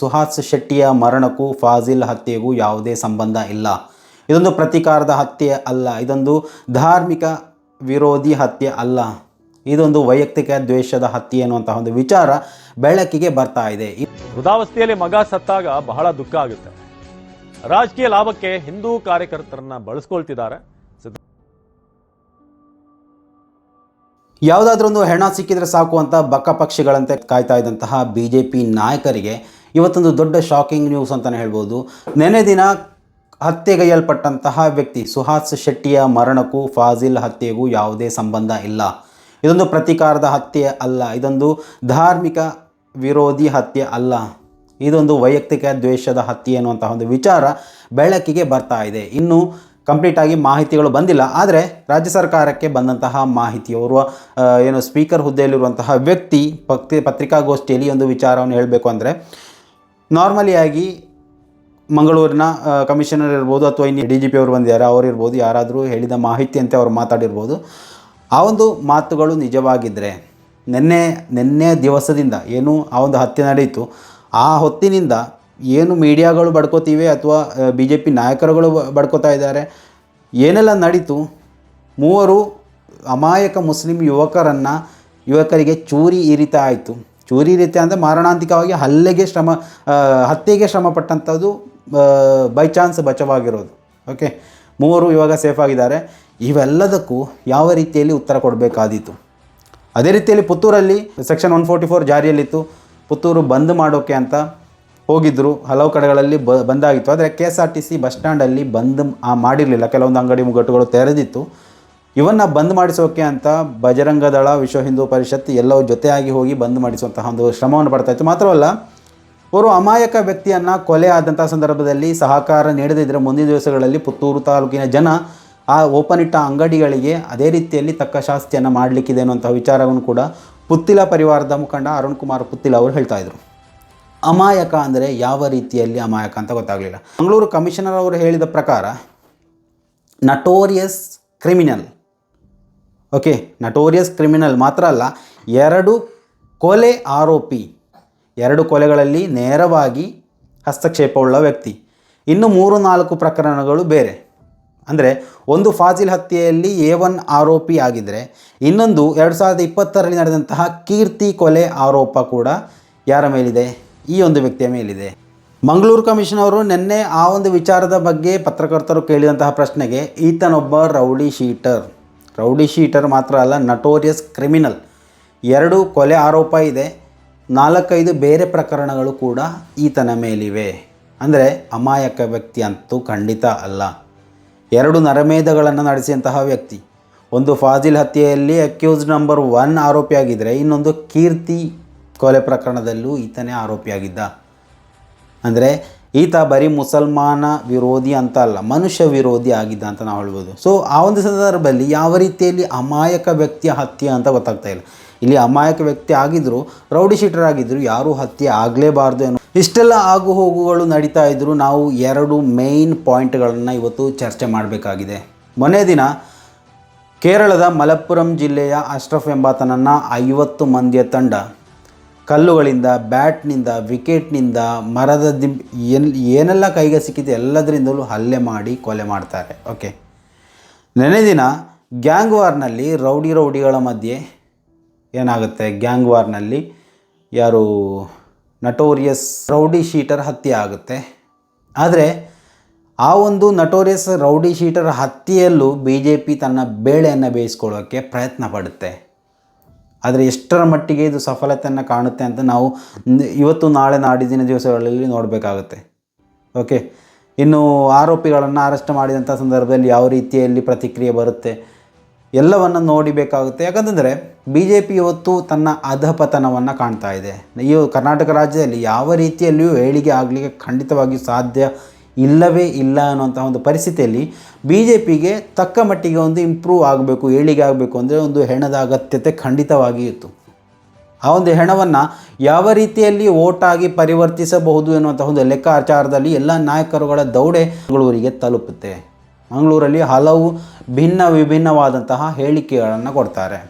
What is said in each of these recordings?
ಸುಹಾಸ್ ಶೆಟ್ಟಿಯ ಮರಣಕ್ಕೂ ಫಾಜಿಲ್ ಹತ್ಯೆಗೂ ಯಾವುದೇ ಸಂಬಂಧ ಇಲ್ಲ. ಇದೊಂದು ಪ್ರತೀಕಾರದ ಹತ್ಯೆ ಅಲ್ಲ ಇದೊಂದು ಧಾರ್ಮಿಕ ವಿರೋಧಿ ಹತ್ಯೆ ಅಲ್ಲ. ಇದೊಂದು ವೈಯಕ್ತಿಕ ದ್ವೇಷದ ಹತ್ಯೆ ಅನ್ನುವಂತಹ ಒಂದು ವಿಚಾರ ಬೆಳಕಿಗೆ ಬರ್ತಾ ಇದೆ. ವೃದ್ಧಾವಸ್ಥೆಯಲ್ಲಿ ಮಗ ಸತ್ತಾಗ ಬಹಳ ದುಃಖ ಆಗುತ್ತೆ. ರಾಜಕೀಯ ಲಾಭಕ್ಕೆ ಹಿಂದೂ ಕಾರ್ಯಕರ್ತರನ್ನ ಬಳಸ್ಕೊಳ್ತಿದ್ದಾರೆ. ಯಾವುದಾದ್ರೊಂದು ಯಾವುದಾದ್ರೂ ಒಂದು ಹೆಣ ಸಿಕ್ಕಿದ್ರೆ ಸಾಕು ಅಂತ ಬಕ್ಕ ಪಕ್ಷಿಗಳಂತೆ ಕಾಯ್ತಾ ಇದ್ದಂತಹ ಬಿ ಜೆ ಪಿ ನಾಯಕರಿಗೆ ಇವತ್ತೊಂದು ದೊಡ್ಡ ಶಾಕಿಂಗ್ ನ್ಯೂಸ್ ಅಂತಲೇ ಹೇಳ್ಬೋದು. ನೆನೆ ದಿನ ಹತ್ಯೆಗೈಯಲ್ಪಟ್ಟಂತಹ ವ್ಯಕ್ತಿ ಸುಹಾಸ್ ಶೆಟ್ಟಿಯ ಮರಣಕ್ಕೂ ಫಾಜಿಲ್ ಹತ್ಯೆಗೂ ಯಾವುದೇ ಸಂಬಂಧ ಇಲ್ಲ. ಇದೊಂದು ಪ್ರತೀಕಾರದ ಹತ್ಯೆ ಅಲ್ಲ, ಇದೊಂದು ಧಾರ್ಮಿಕ ವಿರೋಧಿ ಹತ್ಯೆ ಅಲ್ಲ. ಇದೊಂದು ವೈಯಕ್ತಿಕ ದ್ವೇಷದ ಹತ್ಯೆ ಅನ್ನುವಂತಹ ಒಂದು ವಿಚಾರ ಬೆಳಕಿಗೆ ಬರ್ತಾ ಇದೆ. ಇನ್ನು ಕಂಪ್ಲೀಟಾಗಿ ಮಾಹಿತಿಗಳು ಬಂದಿಲ್ಲ, ಆದರೆ ರಾಜ್ಯ ಸರ್ಕಾರಕ್ಕೆ ಬಂದಂತಹ ಮಾಹಿತಿ ಅವರು ಏನು ಸ್ಪೀಕರ್ ಹುದ್ದೆಯಲ್ಲಿರುವಂತಹ ವ್ಯಕ್ತಿ ಪತ್ರಿ ಪತ್ರಿಕಾಗೋಷ್ಠಿಯಲ್ಲಿ ಒಂದು ವಿಚಾರವನ್ನು ಹೇಳಬೇಕು ಅಂದರೆ ನಾರ್ಮಲಿಯಾಗಿ ಮಂಗಳೂರಿನ ಆ, ಕಮಿಷನರ್ ಇರ್ಬೋದು ಅಥವಾ ಇನ್ನು ಡಿ ಜಿ ಪಿ ಅವರು ಬಂದಿದ್ದಾರೆ ಅವರಿರ್ಬೋದು ಯಾರಾದರೂ ಹೇಳಿದ ಮಾಹಿತಿಯಂತೆ ಅವರು ಮಾತಾಡಿರ್ಬೋದು. ಆ ಒಂದು ಮಾತುಗಳು ನಿಜವಾಗಿದ್ದರೆ ನಿನ್ನೆ ನಿನ್ನೆ ದಿವಸದಿಂದ ಏನು ಆ ಒಂದು ಹತ್ಯೆ ನಡೆಯಿತು. ಆ ಹೊತ್ತಿನಿಂದ ಏನು ಮೀಡಿಯಾಗಳು ಬಡ್ಕೋತೀವಿ ಅಥವಾ ಬಿ ಜೆ ಪಿ ನಾಯಕರುಗಳು ಬಡ್ಕೋತಾ ಇದ್ದಾರೆ. ಏನೆಲ್ಲ ನಡೀತು? ಮೂವರು ಅಮಾಯಕ ಮುಸ್ಲಿಂ ಯುವಕರನ್ನು ಯುವಕರಿಗೆ ಚೂರಿ ಇರಿತ ಆಯಿತು. ಚೂರಿ ರೀತಿ ಅಂದರೆ ಮಾರಣಾಂತಿಕವಾಗಿ ಹಲ್ಲೆಗೆ ಶ್ರಮ ಹತ್ಯೆಗೆ ಶ್ರಮ ಪಟ್ಟಂಥದ್ದು ಬೈ ಚಾನ್ಸ್ ಬಚಾವಾಗಿರೋದು. ಓಕೆ ಮೂವರು ಇವಾಗ ಸೇಫ್ ಆಗಿದ್ದಾರೆ. ಇವೆಲ್ಲದಕ್ಕೂ ಯಾವ ರೀತಿಯಲ್ಲಿ ಉತ್ತರ ಕೊಡಬೇಕಾದೀತು? ಅದೇ ರೀತಿಯಲ್ಲಿ ಪುತ್ತೂರಲ್ಲಿ ಸೆಕ್ಷನ್ ಒನ್ ಫೋರ್ಟಿ ಫೋರ್ ಜಾರಿಯಲ್ಲಿತ್ತು. ಪುತ್ತೂರು ಬಂದ್ ಮಾಡೋಕ್ಕೆ ಅಂತ ಹೋಗಿದ್ದರು ಹಲವು ಕಡೆಗಳಲ್ಲಿ ಬ, ಬಂದಾಗಿತ್ತು. ಆದರೆ K S R T C bus ಸ್ಟ್ಯಾಂಡಲ್ಲಿ ಬಂದ್ ಮಾಡಿರಲಿಲ್ಲ. ಕೆಲವೊಂದು ಅಂಗಡಿ ಮುಗ್ಗಟ್ಟುಗಳು ತೆರೆದಿತ್ತು. ಇವನ್ನು ಬಂದ್ ಮಾಡಿಸೋಕೆ ಅಂತ ಬಜರಂಗ ದಳ ವಿಶ್ವ ಹಿಂದೂ ಪರಿಷತ್ ಎಲ್ಲವೂ ಜೊತೆಯಾಗಿ ಹೋಗಿ ಬಂದ್ ಮಾಡಿಸುವಂತಹ ಒಂದು ಶ್ರಮವನ್ನು ಪಡ್ತಾ ಇತ್ತು. ಮಾತ್ರವಲ್ಲ, ಅವರು ಅಮಾಯಕ ವ್ಯಕ್ತಿಯನ್ನು ಕೊಲೆ ಆದಂಥ ಸಂದರ್ಭದಲ್ಲಿ ಸಹಕಾರ ನೀಡದಿದ್ರೆ ಮುಂದಿನ ದಿವಸಗಳಲ್ಲಿ ಪುತ್ತೂರು ತಾಲೂಕಿನ ಜನ ಆ ಓಪನ್ ಇಟ್ಟ ಅಂಗಡಿಗಳಿಗೆ ಅದೇ ರೀತಿಯಲ್ಲಿ ತಕ್ಕ ಶಾಸ್ತಿಯನ್ನು ಮಾಡಲಿಕ್ಕಿದೆ ಅನ್ನುವಂಥ ವಿಚಾರವನ್ನು ಕೂಡ ಪುತ್ತಿಲ ಪರಿವಾರದ ಮುಖಂಡ ಅರುಣ್ ಕುಮಾರ್ ಪುತ್ತಿಲ ಅವರು ಹೇಳ್ತಾ ಇದ್ರು. ಅಮಾಯಕ ಅಂದರೆ ಯಾವ ರೀತಿಯಲ್ಲಿ ಅಮಾಯಕ ಅಂತ ಗೊತ್ತಾಗಲಿಲ್ಲ. ಮಂಗಳೂರು ಕಮಿಷನರ್ ಅವರು ಹೇಳಿದ ಪ್ರಕಾರ notorious criminal okay notorious criminal ಮಾತ್ರ ಅಲ್ಲ, ಎರಡು ಕೊಲೆ ಆರೋಪಿ, ಎರಡು ಕೊಲೆಗಳಲ್ಲಿ ನೇರವಾಗಿ ಹಸ್ತಕ್ಷೇಪವುಳ್ಳ ವ್ಯಕ್ತಿ. ಇನ್ನು ಮೂರು ನಾಲ್ಕು ಪ್ರಕರಣಗಳು ಬೇರೆ. ಅಂದರೆ ಒಂದು ಫಾಜಿಲ್ ಹತ್ಯೆಯಲ್ಲಿ ಎ ಒನ್ ಆರೋಪಿ ಆಗಿದ್ದರೆ ಇನ್ನೊಂದು ಎರಡು ಸಾವಿರದ ಇಪ್ಪತ್ತರಲ್ಲಿ ನಡೆದಂತಹ ಕೀರ್ತಿ ಕೊಲೆ ಆರೋಪ ಕೂಡ ಯಾರ ಮೇಲಿದೆ? ಈ ಒಂದು ವ್ಯಕ್ತಿಯ ಮೇಲಿದೆ. ಮಂಗಳೂರು ಕಮಿಷನ್ ಅವರು ನಿನ್ನೆ ಆ ಒಂದು ವಿಚಾರದ ಬಗ್ಗೆ ಪತ್ರಕರ್ತರು ಕೇಳಿದಂತಹ ಪ್ರಶ್ನೆಗೆ ಈತನೊಬ್ಬ ರೌಡಿ ಶೀಟರ್. ರೌಡಿ ಶೀಟರ್ ಮಾತ್ರ ಅಲ್ಲ ನಟೋರಿಯಸ್ ಕ್ರಿಮಿನಲ್ ಎರಡು ಕೊಲೆ ಆರೋಪ ಇದೆ. ನಾಲ್ಕೈದು ಬೇರೆ ಪ್ರಕರಣಗಳು ಕೂಡ ಈತನ ಮೇಲಿವೆ. ಅಂದರೆ ಅಮಾಯಕ ವ್ಯಕ್ತಿ ಅಂತೂ ಖಂಡಿತ ಅಲ್ಲ. ಎರಡು ನರಮೇಧಗಳನ್ನು ನಡೆಸಿದಂತಹ ವ್ಯಕ್ತಿ. ಒಂದು ಫಾಜಿಲ್ ಹತ್ಯೆಯಲ್ಲಿ ಅಕ್ಯೂಸ್ ನಂಬರ್ ಒನ್ ಆರೋಪಿಯಾಗಿದ್ದರೆ ಇನ್ನೊಂದು ಕೀರ್ತಿ ಕೊಲೆ ಪ್ರಕರಣದಲ್ಲೂ ಈತನೇ ಆರೋಪಿಯಾಗಿದ್ದ. ಅಂದರೆ ಈತ ಬರೀ ಮುಸಲ್ಮಾನ ವಿರೋಧಿ ಅಂತ ಅಲ್ಲ, ಮನುಷ್ಯ ವಿರೋಧಿ ಆಗಿದ್ದ ಅಂತ ನಾವು ಹೇಳ್ಬೋದು. ಸೊ ಆ ಒಂದು ಸಂದರ್ಭದಲ್ಲಿ ಯಾವ ರೀತಿಯಲ್ಲಿ ಅಮಾಯಕ ವ್ಯಕ್ತಿಯ ಹತ್ಯೆ ಅಂತ ಗೊತ್ತಾಗ್ತಾ ಇಲ್ಲ. ಇಲ್ಲಿ ಅಮಾಯಕ ವ್ಯಕ್ತಿ ಆಗಿದ್ದರು ರೌಡಿ ಶೀಟರ್ ಆಗಿದ್ದರು ಯಾರೂ ಹತ್ಯೆ ಆಗಲೇಬಾರ್ದು ಅನ್ನೋ ಇಷ್ಟೆಲ್ಲ ಆಗು ಹೋಗುಗಳು ನಡೀತಾ ಇದ್ದರೂ ನಾವು ಎರಡು ಮೇಯ್ನ್ ಪಾಯಿಂಟ್ಗಳನ್ನು ಇವತ್ತು ಚರ್ಚೆ ಮಾಡಬೇಕಾಗಿದೆ. ಮೊನ್ನೆ ದಿನ ಕೇರಳದ ಮಲಪ್ಪುರಂ ಜಿಲ್ಲೆಯ ಅಶ್ರಫ್ ಎಂಬಾತನನ್ನು ಐವತ್ತು ಮಂದಿಯ ತಂಡ ಕಲ್ಲುಗಳಿಂದ, ಬ್ಯಾಟ್ನಿಂದ, ವಿಕೆಟ್ನಿಂದ, ಮರದ ದಿಂಬ್ ಎಲ್ಲಿ ಏನೆಲ್ಲ ಕೈಗೆ ಸಿಕ್ಕಿದೆ ಎಲ್ಲದರಿಂದಲೂ ಹಲ್ಲೆ ಮಾಡಿ ಕೊಲೆ ಮಾಡ್ತಾರೆ. ಓಕೆ. ನೆನೆ ದಿನ ಗ್ಯಾಂಗ್ ವಾರ್ನಲ್ಲಿ ರೌಡಿ ರೌಡಿಗಳ ಮಧ್ಯೆ ಏನಾಗುತ್ತೆ? ಗ್ಯಾಂಗ್ ವಾರ್ನಲ್ಲಿ ಯಾರು? ನಟೋರಿಯಸ್ ರೌಡಿ ಶೀಟರ್ ಹತ್ಯೆ ಆಗುತ್ತೆ. ಆದರೆ ಆ ಒಂದು ನಟೋರಿಯಸ್ ರೌಡಿ ಶೀಟರ್ ಹತ್ಯೆಯಲ್ಲೂ ಬಿ ಜೆ ಪಿ ತನ್ನ ಬೇಳೆಯನ್ನು ಬೇಯಿಸ್ಕೊಳ್ಳೋಕ್ಕೆ ಪ್ರಯತ್ನ ಪಡುತ್ತೆ. ಆದರೆ ಎಷ್ಟರ ಮಟ್ಟಿಗೆ ಇದು ಸಫಲತೆಯನ್ನು ಕಾಣುತ್ತೆ ಅಂತ ನಾವು ಇವತ್ತು ನಾಳೆ ನಾಡಿದಿನ ದಿವಸಗಳಲ್ಲಿ ನೋಡಬೇಕಾಗುತ್ತೆ. ಓಕೆ ಇನ್ನು ಆರೋಪಿಗಳನ್ನು ಅರೆಸ್ಟ್ ಮಾಡಿದಂಥ ಸಂದರ್ಭದಲ್ಲಿ ಯಾವ ರೀತಿಯಲ್ಲಿ ಪ್ರತಿಕ್ರಿಯೆ ಬರುತ್ತೆ ಎಲ್ಲವನ್ನು ನೋಡಿಬೇಕಾಗುತ್ತೆ ಯಾಕಂತಂದರೆ ಬಿ ಜೆ ಪಿ ಇವತ್ತು ತನ್ನ ಅಧಪತನವನ್ನು ಕಾಣ್ತಾ ಇದೆ. ಈ ಕರ್ನಾಟಕ ರಾಜ್ಯದಲ್ಲಿ ಯಾವ ರೀತಿಯಲ್ಲಿಯೂ ಏಳಿಗೆ ಆಗಲಿಕ್ಕೆ ಖಂಡಿತವಾಗಿಯೂ ಸಾಧ್ಯ ಇಲ್ಲವೇ ಇಲ್ಲ ಅನ್ನುವಂತಹ ಒಂದು ಪರಿಸ್ಥಿತಿಯಲ್ಲಿ ಬಿ ಜೆ ಪಿಗೆ ತಕ್ಕ ಮಟ್ಟಿಗೆ ಒಂದು ಇಂಪ್ರೂವ್ ಆಗಬೇಕು, ಏಳಿಗೆ ಆಗಬೇಕು ಅಂದರೆ ಒಂದು ಹೆಣದ ಅಗತ್ಯತೆ ಖಂಡಿತವಾಗಿ ಇತ್ತು. ಆ ಒಂದು ಹೆಣವನ್ನು ಯಾವ ರೀತಿಯಲ್ಲಿ ಓಟಾಗಿ ಪರಿವರ್ತಿಸಬಹುದು ಎನ್ನುವಂತಹ ಒಂದು ಲೆಕ್ಕಾಚಾರದಲ್ಲಿ ಎಲ್ಲ ನಾಯಕರುಗಳ ದೌಡೆ ಮಂಗಳೂರಿಗೆ ತಲುಪುತ್ತೆ. ಮಂಗಳೂರಲ್ಲಿ ಹಲವು ಭಿನ್ನ ವಿಭಿನ್ನವಾದಂತಹ ಹೇಳಿಕೆಗಳನ್ನು ಕೊಡ್ತಾರೆ.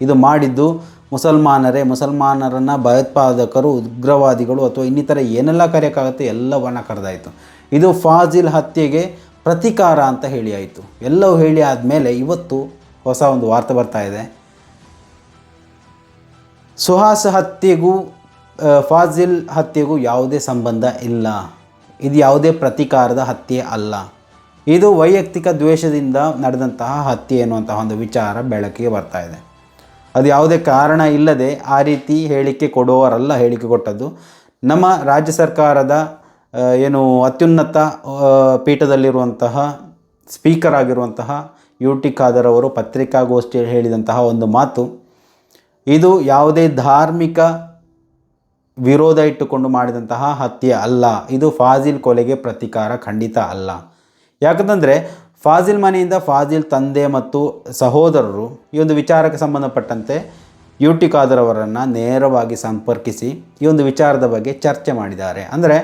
ಇದು ಮಾಡಿದ್ದು ಮುಸಲ್ಮಾನರೇ, ಮುಸಲ್ಮಾನರನ್ನು ಭಯೋತ್ಪಾದಕರು, ಉಗ್ರವಾದಿಗಳು ಅಥವಾ ಇನ್ನಿತರ ಏನೆಲ್ಲ ಕರೆಯೋಕ್ಕಾಗುತ್ತೆ ಎಲ್ಲವನ್ನ ಕರೆದಾಯಿತು. ಇದು ಫಾಜಿಲ್ ಹತ್ಯೆಗೆ ಪ್ರತಿಕಾರ ಅಂತ ಹೇಳಿ ಆಯಿತು. ಎಲ್ಲವೂ ಹೇಳಿ ಆದಮೇಲೆ ಇವತ್ತು ಹೊಸ ಒಂದು ವಾರ್ತೆ ಬರ್ತಾ ಇದೆ. ಸುಹಾಸ್ ಹತ್ಯೆಗೂ ಫಾಜಿಲ್ ಹತ್ಯೆಗೂ ಯಾವುದೇ ಸಂಬಂಧ ಇಲ್ಲ. ಇದು ಯಾವುದೇ ಪ್ರತೀಕಾರದ ಹತ್ಯೆ ಅಲ್ಲ. ಇದು ವೈಯಕ್ತಿಕ ದ್ವೇಷದಿಂದ ನಡೆದಂತಹ ಹತ್ಯೆ ಎನ್ನುವಂತಹ ಒಂದು ವಿಚಾರ ಬೆಳಕಿಗೆ ಬರ್ತಾ ಇದೆ. ಅದು ಯಾವುದೇ ಕಾರಣ ಇಲ್ಲದೆ ಆ ರೀತಿ ಹೇಳಿಕೆ ಕೊಡುವವರಲ್ಲ ಹೇಳಿಕೆ ಕೊಟ್ಟದ್ದು. ನಮ್ಮ ರಾಜ್ಯ ಸರ್ಕಾರದ ಏನು ಅತ್ಯುನ್ನತ ಪೀಠದಲ್ಲಿರುವಂತಹ ಸ್ಪೀಕರ್ ಆಗಿರುವಂತಹ ಯು ಟಿ ಖಾದರ್ ಅವರು ಪತ್ರಿಕಾಗೋಷ್ಠಿಯಲ್ಲಿ ಹೇಳಿದಂತಹ ಒಂದು ಮಾತು, ಇದು ಯಾವುದೇ ಧಾರ್ಮಿಕ ವಿರೋಧ ಇಟ್ಟುಕೊಂಡು ಮಾಡಿದಂತಹ ಹತ್ಯೆ ಅಲ್ಲ. ಇದು ಫಾಜಿಲ್ ಕೊಲೆಗೆ ಪ್ರತಿಕಾರ ಖಂಡಿತ ಅಲ್ಲ. ಯಾಕಂತಂದರೆ, ಫಾಜಿಲ್ ಮನೆಯಿಂದ ಫಾಜಿಲ್ ತಂದೆ ಮತ್ತು ಸಹೋದರರು ಈ ಒಂದು ವಿಚಾರಕ್ಕೆ ಸಂಬಂಧಪಟ್ಟಂತೆ ಯು ಟಿ ಖಾದರ್ ಅವರನ್ನು ನೇರವಾಗಿ ಸಂಪರ್ಕಿಸಿ ಈ ಒಂದು ವಿಚಾರದ ಬಗ್ಗೆ ಚರ್ಚೆ ಮಾಡಿದ್ದಾರೆ. ಅಂದರೆ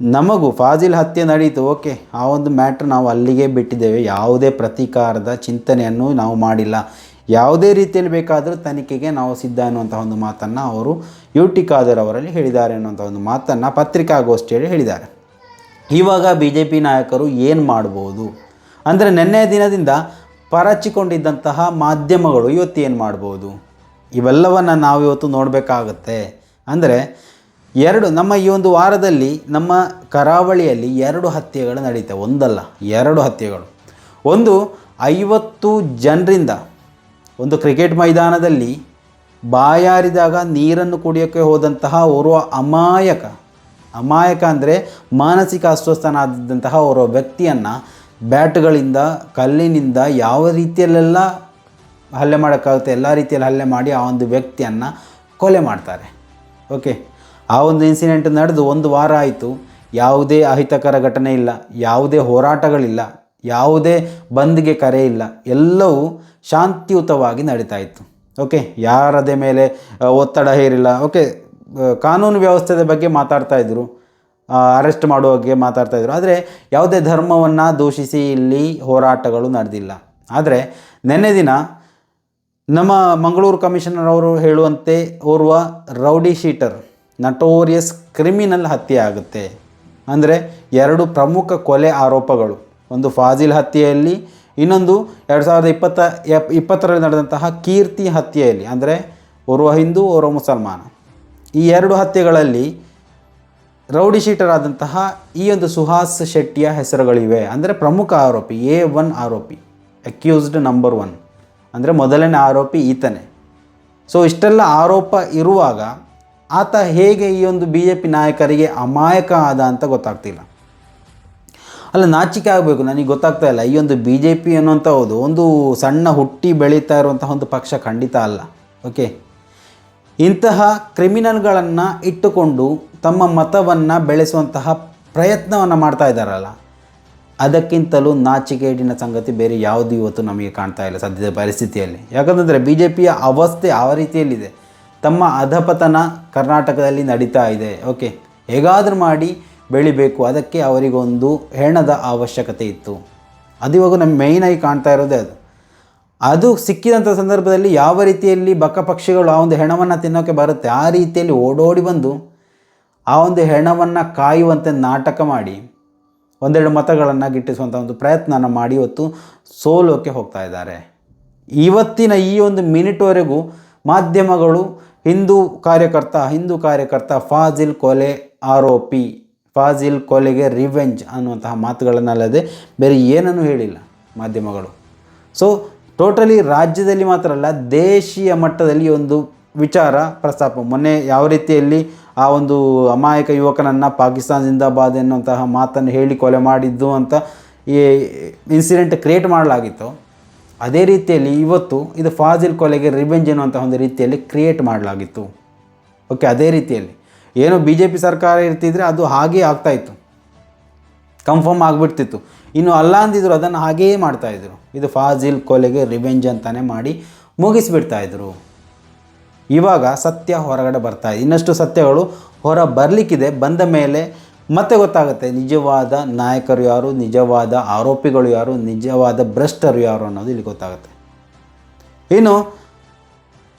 ನಮಗೂ ಫಾಜಿಲ್ ಹತ್ಯೆ ನಡೀತು, ಓಕೆ. ಆ ಒಂದು ಮ್ಯಾಟ್ರ್ ನಾವು ಅಲ್ಲಿಗೆ ಬಿಟ್ಟಿದ್ದೇವೆ. ಯಾವುದೇ ಪ್ರತೀಕಾರದ ಚಿಂತನೆಯನ್ನು ನಾವು ಮಾಡಿಲ್ಲ. ಯಾವುದೇ ರೀತಿಯಲ್ಲಿ ಬೇಕಾದರೂ ತನಿಖೆಗೆ ನಾವು ಸಿದ್ಧ ಅನ್ನುವಂಥ ಒಂದು ಮಾತನ್ನು ಅವರು ಯು ಟಿ ಖಾದರ್ ಅವರಲ್ಲಿ ಹೇಳಿದ್ದಾರೆ ಅನ್ನುವಂಥ ಒಂದು ಮಾತನ್ನು ಪತ್ರಿಕಾಗೋಷ್ಠಿಯಲ್ಲಿ ಹೇಳಿದ್ದಾರೆ. ಇವಾಗ ಬಿ ಜೆ ಪಿ ನಾಯಕರು ಏನು ಮಾಡ್ಬೋದು? ಅಂದರೆ ನಿನ್ನೆಯ ದಿನದಿಂದ ಪರಚಿಕೊಂಡಿದ್ದಂತಹ ಮಾಧ್ಯಮಗಳು ಇವತ್ತು ಏನು ಮಾಡ್ಬೋದು? ಇವೆಲ್ಲವನ್ನು ನಾವು ಇವತ್ತು ನೋಡಬೇಕಾಗತ್ತೆ. ಅಂದರೆ ಎರಡು, ನಮ್ಮ ಈ ಒಂದು ವಾರದಲ್ಲಿ ನಮ್ಮ ಕರಾವಳಿಯಲ್ಲಿ ಎರಡು ಹತ್ಯೆಗಳು ನಡೀತವೆ ಒಂದಲ್ಲ, ಎರಡು ಹತ್ಯೆಗಳು. ಒಂದು, ಐವತ್ತು ಜನರಿಂದ ಒಂದು ಕ್ರಿಕೆಟ್ ಮೈದಾನದಲ್ಲಿ ಬಾಯಾರಿದಾಗ ನೀರನ್ನು ಕುಡಿಯೋಕ್ಕೆ ಹೋದಂತಹ ಓರ್ವ ಅಮಾಯಕ ಅಮಾಯಕ ಅಂದರೆ ಮಾನಸಿಕ ಅಸ್ವಸ್ಥನಾದಂತಹ ಓರ್ವ ವ್ಯಕ್ತಿಯನ್ನು ಬ್ಯಾಟ್ಗಳಿಂದ, ಕಲ್ಲಿನಿಂದ ಯಾವ ರೀತಿಯಲ್ಲೆಲ್ಲ ಹಲ್ಲೆ ಮಾಡೋಕ್ಕಾಗುತ್ತೆ, ಎಲ್ಲ ರೀತಿಯಲ್ಲಿ ಹಲ್ಲೆ ಮಾಡಿ ಆ ಒಂದು ವ್ಯಕ್ತಿಯನ್ನು ಕೊಲೆ ಮಾಡ್ತಾರೆ. ಓಕೆ? ಆ ಒಂದು ಇನ್ಸಿಡೆಂಟ್ ನಡೆದು ಒಂದು ವಾರ ಆಯಿತು. ಯಾವುದೇ ಅಹಿತಕರ ಘಟನೆ ಇಲ್ಲ, ಯಾವುದೇ ಹೋರಾಟಗಳಿಲ್ಲ, ಯಾವುದೇ ಬಂದ್ಗೆ ಕರೆ ಇಲ್ಲ, ಎಲ್ಲವೂ ಶಾಂತಿಯುತವಾಗಿ ನಡೀತಾ ಇತ್ತು. ಓಕೆ ಯಾರದೇ ಮೇಲೆ ಒತ್ತಡ ಹೇರಿಲ್ಲ. ಓಕೆ ಕಾನೂನು ವ್ಯವಸ್ಥೆದ ಬಗ್ಗೆ ಮಾತಾಡ್ತಾ ಇದ್ದರು ಅರೆಸ್ಟ್ ಮಾಡುವ ಬಗ್ಗೆ ಮಾತಾಡ್ತಾ ಇದ್ರು. ಆದರೆ ಯಾವುದೇ ಧರ್ಮವನ್ನು ದೂಷಿಸಿ ಇಲ್ಲಿ ಹೋರಾಟಗಳು ನಡೆದಿಲ್ಲ. ಆದರೆ ನಿನ್ನೆ ದಿನ ನಮ್ಮ ಮಂಗಳೂರು ಕಮಿಷನರ್ ಅವರು ಹೇಳುವಂತೆ ಓರ್ವ ರೌಡಿ ಶೀಟರ್ ನಟೋರಿಯಸ್ ಕ್ರಿಮಿನಲ್ ಹತ್ಯೆ ಆಗುತ್ತೆ. ಅಂದರೆ ಎರಡು ಪ್ರಮುಖ ಕೊಲೆ ಆರೋಪಗಳು. ಒಂದು ಫಾಜಿಲ್ ಹತ್ಯೆಯಲ್ಲಿ, ಇನ್ನೊಂದು ಎರಡು ಸಾವಿರದ ಇಪ್ಪತ್ತ, ಎಪ್, ಇಪ್ಪತ್ತರಲ್ಲಿ ನಡೆದಂತಹ ಕೀರ್ತಿ ಹತ್ಯೆಯಲ್ಲಿ, ಅಂದರೆ ಓರ್ವ ಹಿಂದೂ, ಓರ್ವ ಮುಸಲ್ಮಾನ. ಈ ಎರಡು ಹತ್ಯೆಗಳಲ್ಲಿ ರೌಡಿ ಶೀಟರ್ ಆದಂತಹ ಈ ಒಂದು ಸುಹಾಸ್ ಶೆಟ್ಟಿಯ ಹೆಸರುಗಳಿವೆ. ಅಂದರೆ ಪ್ರಮುಖ ಆರೋಪಿ, ಎ ಒನ್ ಆರೋಪಿ ಅಕ್ಯೂಸ್ಡ್ ನಂಬರ್ ಒನ್ ಅಂದರೆ ಮೊದಲನೇ ಆರೋಪಿ ಈತನೇ. ಸೊ ಇಷ್ಟೆಲ್ಲ ಆರೋಪ ಇರುವಾಗ ಆತ ಹೇಗೆ ಈ ಒಂದು ಬಿ ಜೆ ಪಿ ನಾಯಕರಿಗೆ ಅಮಾಯಕ ಆದ ಅಂತ ಗೊತ್ತಾಗ್ತಿಲ್ಲ. ಅಲ್ಲ, ನಾಚಿಕೆ ಆಗಬೇಕು. ನನಗೆ ಗೊತ್ತಾಗ್ತಾ ಇಲ್ಲ. ಈ ಒಂದು ಬಿ ಜೆ ಪಿ ಅನ್ನುವಂಥದ್ದು ಒಂದು ಸಣ್ಣ ಹುಟ್ಟಿ ಬೆಳೀತಾ ಇರುವಂತಹ ಒಂದು ಪಕ್ಷ ಖಂಡಿತ ಅಲ್ಲ. ಓಕೆ? ಇಂತಹ ಕ್ರಿಮಿನಲ್ಗಳನ್ನು ಇಟ್ಟುಕೊಂಡು ತಮ್ಮ ಮತವನ್ನು ಬೆಳೆಸುವಂತಹ ಪ್ರಯತ್ನವನ್ನು ಮಾಡ್ತಾ ಇದ್ದಾರಲ್ಲ. ಅದಕ್ಕಿಂತಲೂ ನಾಚಿಕೆಡಿನ ಸಂಗತಿ ಬೇರೆ ಯಾವುದು ಇವತ್ತು ನಮಗೆ ಕಾಣ್ತಾ ಇಲ್ಲ ಸದ್ಯದ ಪರಿಸ್ಥಿತಿಯಲ್ಲಿ. ಯಾಕಂತಂದರೆ ಬಿ ಜೆ ಪಿಯ ಅವಸ್ಥೆ ಆ ರೀತಿಯಲ್ಲಿದೆ. ತಮ್ಮ ಅಧಪತನ ಕರ್ನಾಟಕದಲ್ಲಿ ನಡೀತಾ ಇದೆ. ಓಕೆ, ಹೇಗಾದರೂ ಮಾಡಿ ಬೆಳಿಬೇಕು. ಅದಕ್ಕೆ ಅವರಿಗೊಂದು ಹೆಣದ ಅವಶ್ಯಕತೆ ಇತ್ತು. ಅದು ಇವಾಗ ನಮ್ಮ ಮೇಯ್ನಾಗಿ ಕಾಣ್ತಾ ಇರೋದೇ ಅದು. ಅದು ಸಿಕ್ಕಿದಂಥ ಸಂದರ್ಭದಲ್ಲಿ ಯಾವ ರೀತಿಯಲ್ಲಿ ಬಕ ಪಕ್ಷಿಗಳು ಆ ಒಂದು ಹೆಣವನ್ನು ತಿನ್ನೋಕ್ಕೆ ಬರುತ್ತೆ, ಆ ರೀತಿಯಲ್ಲಿ ಓಡೋಡಿ ಬಂದು ಆ ಒಂದು ಹೆಣವನ್ನು ಕಾಯುವಂತೆ ನಾಟಕ ಮಾಡಿ, ಒಂದೆರಡು ಮತಗಳನ್ನು ಗಿಟ್ಟಿಸುವಂಥ ಒಂದು ಪ್ರಯತ್ನನ ಮಾಡಿ ಇವತ್ತು ಸೋಲೋಕ್ಕೆ ಹೋಗ್ತಾ ಇದ್ದಾರೆ. ಇವತ್ತಿನ ಈ ಒಂದು ಮಿನಿಟ್ವರೆಗೂ ಮಾಧ್ಯಮಗಳು ಹಿಂದೂ ಕಾರ್ಯಕರ್ತ ಹಿಂದೂ ಕಾರ್ಯಕರ್ತ ಫಾಜಿಲ್ ಕೊಲೆ ಆರೋಪಿ, ಫಾಜಿಲ್ ಕೊಲೆಗೆ ರಿವೆಂಜ್ ಅನ್ನುವಂತಹ ಮಾತುಗಳನ್ನಲ್ಲದೆ ಬೇರೆ ಏನನ್ನೂ ಹೇಳಿಲ್ಲ ಮಾಧ್ಯಮಗಳು. ಸೊ ಟೋಟಲಿ ರಾಜ್ಯದಲ್ಲಿ ಮಾತ್ರ ಅಲ್ಲ, ದೇಶೀಯ ಮಟ್ಟದಲ್ಲಿ ಒಂದು ವಿಚಾರ ಪ್ರಸ್ತಾಪ. ಮೊನ್ನೆ ಯಾವ ರೀತಿಯಲ್ಲಿ ಆ ಒಂದು ಅಮಾಯಕ ಯುವಕನನ್ನು ಪಾಕಿಸ್ತಾನ ಜಿಂದಾಬಾದ್ ಎನ್ನುವಂತಹ ಮಾತನ್ನು ಹೇಳಿ ಕೊಲೆ ಮಾಡಿದ್ದು ಅಂತ ಈ ಇನ್ಸಿಡೆಂಟ್ ಕ್ರಿಯೇಟ್ ಮಾಡಲಾಗಿತ್ತು. ಅದೇ ರೀತಿಯಲ್ಲಿ ಇವತ್ತು ಇದು ಫಾಜಿಲ್ ಕೊಲೆಗೆ ರಿವೆಂಜ್ ಎನ್ನುವಂತಹ ಒಂದು ರೀತಿಯಲ್ಲಿ ಕ್ರಿಯೇಟ್ ಮಾಡಲಾಗಿತ್ತು. ಓಕೆ ಅದೇ ರೀತಿಯಲ್ಲಿ. ಏನು ಬಿ ಜೆ ಪಿ ಸರ್ಕಾರ ಇರ್ತಿದ್ರೆ ಅದು ಹಾಗೇ ಆಗ್ತಾಯಿತ್ತು ಕನ್ಫರ್ಮ್ ಆಗಿಬಿಡ್ತಿತ್ತು. ಇನ್ನು ಅಲ್ಲ ಅಂದಿದ್ರು, ಅದನ್ನು ಹಾಗೇ ಮಾಡ್ತಾಯಿದ್ರು ಇದು ಫಾಜಿಲ್ ಕೊಲೆಗೆ ರಿವೆಂಜ್ ಅಂತಾನೆ ಮಾಡಿ ಮುಗಿಸಿಬಿಡ್ತಾಯಿದ್ರು ಇವಾಗ ಸತ್ಯ ಹೊರಗಡೆ ಬರ್ತಾಯಿದೆ ಇನ್ನಷ್ಟು ಸತ್ಯಗಳು ಹೊರ ಬರಲಿಕ್ಕಿದೆ. ಬಂದ ಮೇಲೆ ಮತ್ತೆ ಗೊತ್ತಾಗುತ್ತೆ, ನಿಜವಾದ ನಾಯಕರು ಯಾರು, ನಿಜವಾದ ಆರೋಪಿಗಳು ಯಾರು, ನಿಜವಾದ ಭ್ರಷ್ಟರು ಯಾರು ಅನ್ನೋದು ಇಲ್ಲಿ ಗೊತ್ತಾಗುತ್ತೆ. ಇನ್ನು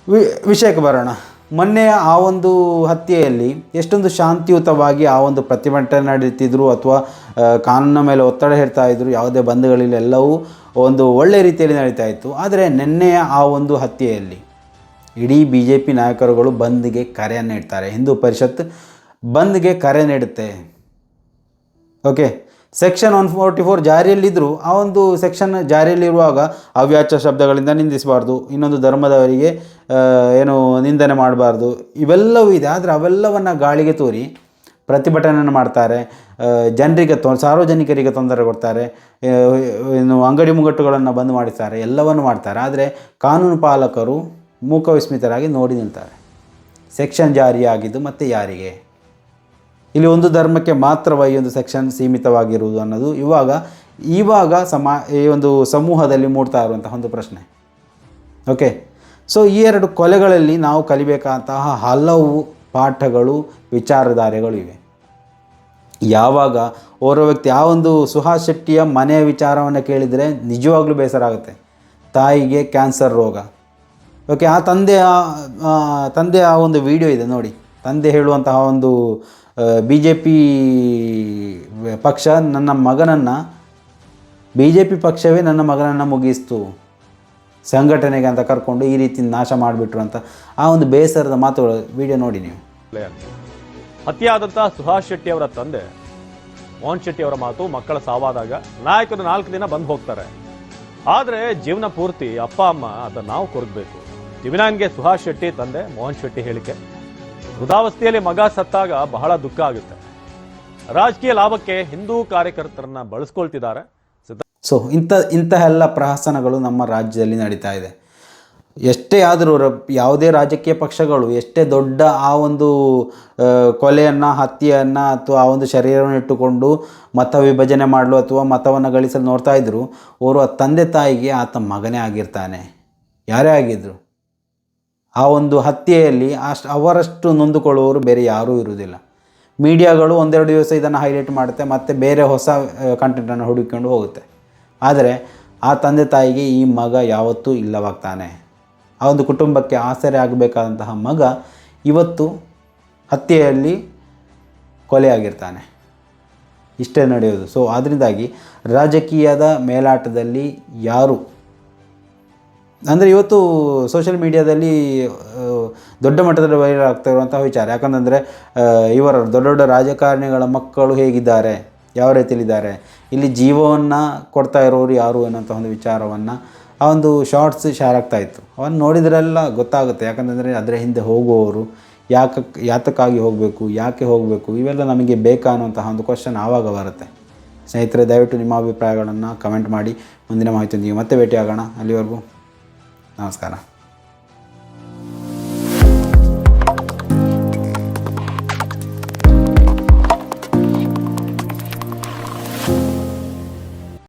ವಿ, ವಿಷಯಕ್ಕೆ ಬರೋಣ. ಮೊನ್ನೆ ಆ ಒಂದು ಹತ್ಯೆಯಲ್ಲಿ ಎಷ್ಟೊಂದು ಶಾಂತಿಯುತವಾಗಿ ಆ ಒಂದು ಪ್ರತಿಭಟನೆ ನಡೀತಿದ್ರು ಅಥವಾ ಕಾನೂನಿನ ಮೇಲೆ ಒತ್ತಡ ಹೇರ್ತಾ ಇದ್ರು, ಯಾವುದೇ ಬಂಧುಗಳಿಲ್ಲ ಎಲ್ಲವೂ ಒಂದು ಒಳ್ಳೆ ರೀತಿಯಲ್ಲಿ ನಡೀತಾ ಇತ್ತು. ಆದರೆ ನಿನ್ನೆಯ ಆ ಒಂದು ಹತ್ಯೆಯಲ್ಲಿ ಇಡೀ ಬಿ ಜೆ ಪಿ ನಾಯಕರುಗಳು ಬಂದ್ಗೆ ಕರೆಯನ್ನು ನೀಡ್ತಾರೆ. ಹಿಂದೂ ಪರಿಷತ್ ಬಂದ್ಗೆ ಕರೆ ನೀಡುತ್ತೆ. Okay section one forty four ಜಾರಿಯಲ್ಲಿದ್ದರೂ ಆ ಒಂದು ಸೆಕ್ಷನ್ ಜಾರಿಯಲ್ಲಿರುವಾಗ ಅವ್ಯಾಚ ಶಬ್ದಗಳಿಂದ ನಿಂದಿಸಬಾರ್ದು. ಇನ್ನೊಂದು ಧರ್ಮದವರಿಗೆ ಏನು ನಿಂದನೆ ಮಾಡಬಾರ್ದು. ಇವೆಲ್ಲವೂ ಇದೆ. ಆದರೆ ಅವೆಲ್ಲವನ್ನು ಗಾಳಿಗೆ ತೋರಿ ಪ್ರತಿಭಟನೆಯನ್ನು ಮಾಡ್ತಾರೆ. ಜನರಿಗೆ ತೊ, ಸಾರ್ವಜನಿಕರಿಗೆ ತೊಂದರೆ ಕೊಡ್ತಾರೆ. ಏನು ಅಂಗಡಿ ಮುಗಟ್ಟುಗಳನ್ನು ಬಂದ್ ಮಾಡಿಸ್ತಾರೆ. ಎಲ್ಲವನ್ನು ಮಾಡ್ತಾರೆ. ಆದರೆ ಕಾನೂನು ಪಾಲಕರು ಮೂಕವಿಸ್ಮಿತರಾಗಿ ನೋಡಿ ನಿಲ್ತಾರೆ. ಸೆಕ್ಷನ್ ಜಾರಿಯಾಗಿದ್ದು ಮತ್ತೆ ಯಾರಿಗೆ? ಇಲ್ಲಿ ಒಂದು ಧರ್ಮಕ್ಕೆ ಮಾತ್ರವ ಈ ಒಂದು ಸೆಕ್ಷನ್ ಸೀಮಿತವಾಗಿರುವುದು ಅನ್ನೋದು ಇವಾಗ ಇವಾಗ ಸಮಾ, ಈ ಒಂದು ಸಮೂಹದಲ್ಲಿ ಮೂಡ್ತಾ ಇರುವಂತಹ ಒಂದು ಪ್ರಶ್ನೆ. ಓಕೆ ಸೊ ಈ ಎರಡು ಕೊಲೆಗಳಲ್ಲಿ ನಾವು ಕಲಿಬೇಕಾದಂತಹ ಹಲವು ಪಾಠಗಳು, ವಿಚಾರಧಾರೆಗಳು ಇವೆ. ಯಾವಾಗ ಓರ್ವ ವ್ಯಕ್ತಿ ಆ ಒಂದು ಸುಹಾಸ್ ಶೆಟ್ಟಿಯ ಮನೆಯ ವಿಚಾರವನ್ನು ಕೇಳಿದರೆ ನಿಜವಾಗ್ಲೂ ಬೇಸರ ಆಗುತ್ತೆ. ತಾಯಿಗೆ ಕ್ಯಾನ್ಸರ್ ರೋಗ. ಓಕೆ ಆ ತಂದೆ ತಂದೆ ಆ ಒಂದು ವಿಡಿಯೋ ಇದೆ ನೋಡಿ. ತಂದೆ ಹೇಳುವಂತಹ ಒಂದು ಬಿ ಜೆ ಪಿ ಪಕ್ಷ ನನ್ನ ಮಗನನ್ನು ಬಿ ಜೆ ಪಿ ಪಕ್ಷವೇ ನನ್ನ ಮಗನನ್ನು ಮುಗಿಸ್ತು. ಸಂಘಟನೆಗೆ ಅಂತ ಕರ್ಕೊಂಡು ಈ ರೀತಿ ನಾಶ ಮಾಡಿಬಿಟ್ರು ಅಂತ. ಆ ಒಂದು ಬೇಸರದ ಮಾತುಗಳು ವಿಡಿಯೋ ನೋಡಿ ನೀವು. ಹತ್ಯೆಯಾದಂತಹ ಸುಹಾಸ್ ಶೆಟ್ಟಿ ಅವರ ತಂದೆ, ಮೋಹನ್ ಶೆಟ್ಟಿ ಅವರ ಮಾತು ಮಕ್ಕಳ ಸಾವಾದಾಗ ನಾಯಕರು ನಾಲ್ಕು ದಿನ ಬಂದು ಹೋಗ್ತಾರೆ. ಆದರೆ ಜೀವನ ಪೂರ್ತಿ ಅಪ್ಪ, ಅಮ್ಮ ಅದನ್ನು ನಾವು ಕೊರಗಬೇಕು. ಜಿವಿನಾಂಗೆ ಸುಹಾಸ್ ಶೆಟ್ಟಿ ತಂದೆ, ಮೋಹನ್ ಶೆಟ್ಟಿ ಹೇಳಿಕೆ. ವೃದ್ಧಾವಸ್ಥೆಯಲ್ಲಿ ಮಗ ಸತ್ತಾಗ ಬಹಳ ದುಃಖ ಆಗುತ್ತೆ. ರಾಜಕೀಯ ಲಾಭಕ್ಕೆ ಹಿಂದೂ ಕಾರ್ಯಕರ್ತರನ್ನ ಬಳಸ್ಕೊಳ್ತಿದ್ದಾರೆ. ಸೊ ಇಂಥ, ಇಂತಹ ಎಲ್ಲ ಪ್ರಹಸನಗಳು ನಮ್ಮ ರಾಜ್ಯದಲ್ಲಿ ನಡೀತಾ ಇದೆ. ಎಷ್ಟೇ ಆದರೂ ಯಾವುದೇ ರಾಜಕೀಯ ಪಕ್ಷಗಳು ಎಷ್ಟೇ ದೊಡ್ಡ ಆ ಒಂದು ಕೊಲೆಯನ್ನು, ಹತ್ಯೆಯನ್ನು ಅಥವಾ ಆ ಒಂದು ಶರೀರವನ್ನು ಇಟ್ಟುಕೊಂಡು ಮತ ವಿಭಜನೆ ಮಾಡಲು ಅಥವಾ ಮತವನ್ನು ಗಳಿಸಲು ನೋಡ್ತಾ ಇದ್ದರು ಓರ್ವ ತಂದೆ ತಾಯಿಗೆ ಆತ ಮಗನೇ ಆಗಿರ್ತಾನೆ. ಯಾರೇ ಆಗಿದ್ದರು ಆ ಒಂದು ಹತ್ಯೆಯಲ್ಲಿ ಅಷ್ಟು ಅವರಷ್ಟು ನೊಂದುಕೊಳ್ಳುವವರು ಬೇರೆ ಯಾರೂ ಇರುವುದಿಲ್ಲ. ಮೀಡಿಯಾಗಳು ಒಂದೆರಡು ದಿವಸ ಇದನ್ನು ಹೈಲೈಟ್ ಮಾಡುತ್ತೆ, ಮತ್ತು ಬೇರೆ ಹೊಸ ಕಂಟೆಂಟನ್ನು ಹುಡುಕಿಕೊಂಡು ಹೋಗುತ್ತೆ. ಆದರೆ ಆ ತಂದೆ ತಾಯಿಗೆ ಈ ಮಗ ಯಾವತ್ತೂ ಇಲ್ಲವಾಗ್ತಾನೆ. ಆ ಒಂದು ಕುಟುಂಬಕ್ಕೆ ಆಸರೆ ಆಗಬೇಕಾದಂತಹ ಮಗ ಇವತ್ತು ಹತ್ಯೆಯಲ್ಲಿ ಕೊಲೆಯಾಗಿರ್ತಾನೆ ಇಷ್ಟೇ ನಡೆಯೋದು. ಸೊ ಅದರಿಂದಾಗಿ ರಾಜಕೀಯದ ಮೇಲಾಟದಲ್ಲಿ ಯಾರು ಅಂದರೆ ಇವತ್ತು ಸೋಷಿಯಲ್ ಮೀಡಿಯಾದಲ್ಲಿ ದೊಡ್ಡ ಮಟ್ಟದಲ್ಲಿ ವೈರಲ್ ಆಗ್ತಾ ಇರುವಂಥ ವಿಚಾರ. ಯಾಕಂತಂದರೆ ಇವರ ದೊಡ್ಡ ದೊಡ್ಡ ರಾಜಕಾರಣಿಗಳ ಮಕ್ಕಳು ಹೇಗಿದ್ದಾರೆ, ಯಾವ ರೀತಿಯಲ್ಲಿದ್ದಾರೆ, ಇಲ್ಲಿ ಜೀವವನ್ನು ಕೊಡ್ತಾ ಇರೋರು ಯಾರು ಅನ್ನೋಂಥ ಒಂದು ವಿಚಾರವನ್ನು, ಆ ಒಂದು ಶಾರ್ಟ್ಸ್ ಶೇರ್ ಆಗ್ತಾ ಇತ್ತು. ಅವನ್ನು ನೋಡಿದ್ರೆಲ್ಲ ಗೊತ್ತಾಗುತ್ತೆ. ಯಾಕಂತಂದರೆ ಅದರ ಹಿಂದೆ ಹೋಗುವವರು ಯಾಕೆ, ಯಾತಕ್ಕಾಗಿ ಹೋಗಬೇಕು, ಯಾಕೆ ಹೋಗಬೇಕು, ಇವೆಲ್ಲ ನಮಗೆ ಬೇಕಾ ಅನ್ನುವಂತಹ ಒಂದು ಕ್ವಶನ್ ಆವಾಗ ಬರುತ್ತೆ. ಸ್ನೇಹಿತರೆ, ದಯವಿಟ್ಟು ನಿಮ್ಮ ಅಭಿಪ್ರಾಯಗಳನ್ನು ಕಮೆಂಟ್ ಮಾಡಿ. ಮುಂದಿನ ಮಾಹಿತಿ ನೀವು ಮತ್ತೆ ಭೇಟಿಯಾಗೋಣ. ಅಲ್ಲಿವರೆಗೂ നമസ്കാരം.